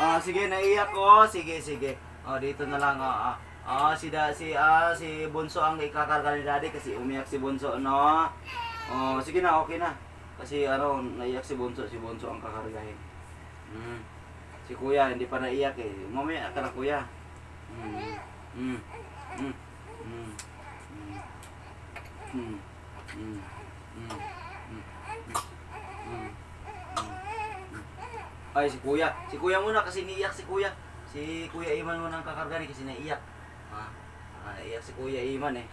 Ah, sige, naiyak ko. Sige, sige. Oh, dito na lang. Ah, ah. Ah, si da, si ah, si Bunso ang ikakarga ni Daddy kasi umiyak si Bunso, no? Oh, sige na, okay na. Kasi ano, naiyak si Bunso, si Bunso ang kakargahin. Mm. Si Kuya hindi pa naiyak eh. Mamaya ka na Kuya. Mm. Mm. Mm. Mm. Mm. Mm. Mm. Mm. Mm. Ay, si Kuya. Si Kuya muna kasi niiyak si Kuya. Si Kuya Iman muna ang kakarga ni kasi naiyak. Ah, ah, naiyak si Kuya Iman eh.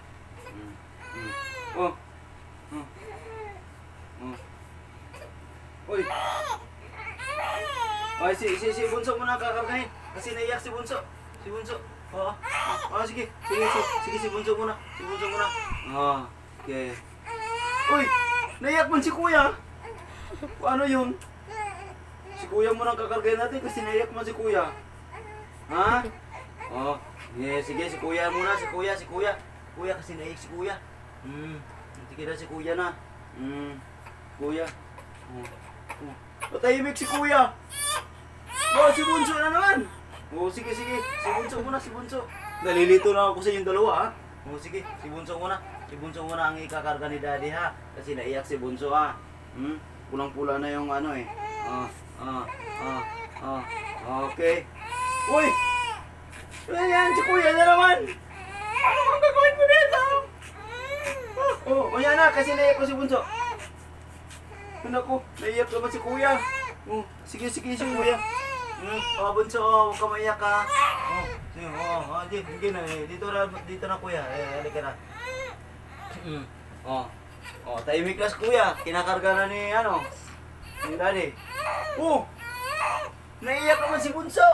Mm. Mm. Oh. Oh. Oh. Uy. Ay, si, si, si Bunso muna ang kakargahin. Kasi naiyak si Bunso. Si Bunso. Oo. Ah, sige. Sige, sige, sige, si Bunso muna. Si Bunso muna. Ah, okay. Uy! Naiyak man si Kuya. Paano yun? Si Kuya mo nang kakargahin natin kasi naiyak man si Kuya. Ha? Oh, yeah, sige, si Kuya muna, si Kuya, si Kuya. Kuya kasi naiyak si Kuya. Hmm, sige na si Kuya na. Hmm, Kuya. Oh, oh. Patahimik si Kuya. Oh, si Bunso na naman. Oh, sige, sige. Si Bunso muna, si Bunso. Nalilito na ako sa inyong dalawa, ha? Oh, sige. Si Bunso muna. Si Bunso muna ang ikakarga ni Daddy, ha? Kasi naiyak si Bunso, ha? Hmm? Pulang-pula na yung ano, eh. Ah, ah, ah, ah. Okay. Uy! Ayan, si Kuya na naman! Ano ang gagawin mo dito? Oh, oh, yan na, kasi naiyak ko si Bunso. Ano ko, naiyak naman si Kuya. Oh, sige, sige si Kuya. Hmm, oh, Bunso, oh, huwag ka maiyak ha. Oh, sige, oh, oh, di, di na, eh, dito na, dito na Kuya, eh, halika na. Hmm, oh, oh, tahimik na si Kuya, kinakarga na ni, ano, Daddy. Oh, naiyak naman si Bunso.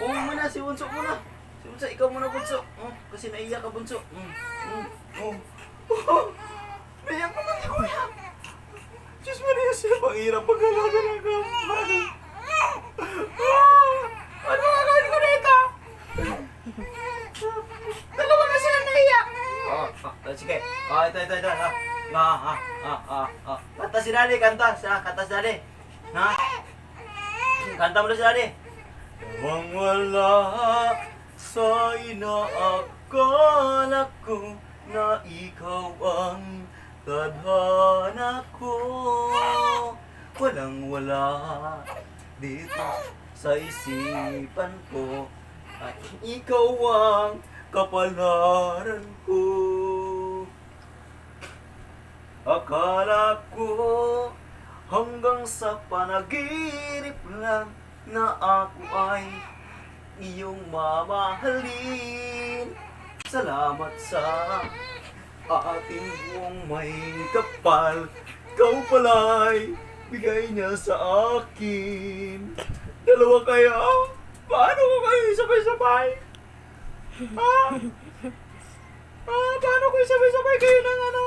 Oo muna, si Bunso muna. Si Bunso, ikaw muna Bunso. Oh, kasi naiyak ka Bunso. Mm. Mm. Oh. Oh. Naiyak naman si Kuya. Diyos Maria, siya pang hirap pag-alaga ng kampan. Ah! Ano nga gawin ko dito? Dalawa na sila naiyak. Oh, oh, sige. Oh, ito, ito, ito. Ah, ah, ah, ah, ah, si Daddy, kanta. Sa, kanta si Daddy. Ha? Kanta mo na si Daddy. Wang wala sa inaakala ko na ikaw ang tadhana ko Walang wala dito sa isipan ko At ikaw ang kapalaran ko Akala ko hanggang sa panaginip lang na ako ay iyong mamahalin. Salamat sa ating buong may kapal. Ikaw pala'y bigay niya sa akin. Dalawa kayo? Paano ko kayo sabay-sabay? Ha? Ah, paano ko sabay-sabay kayo ng ano?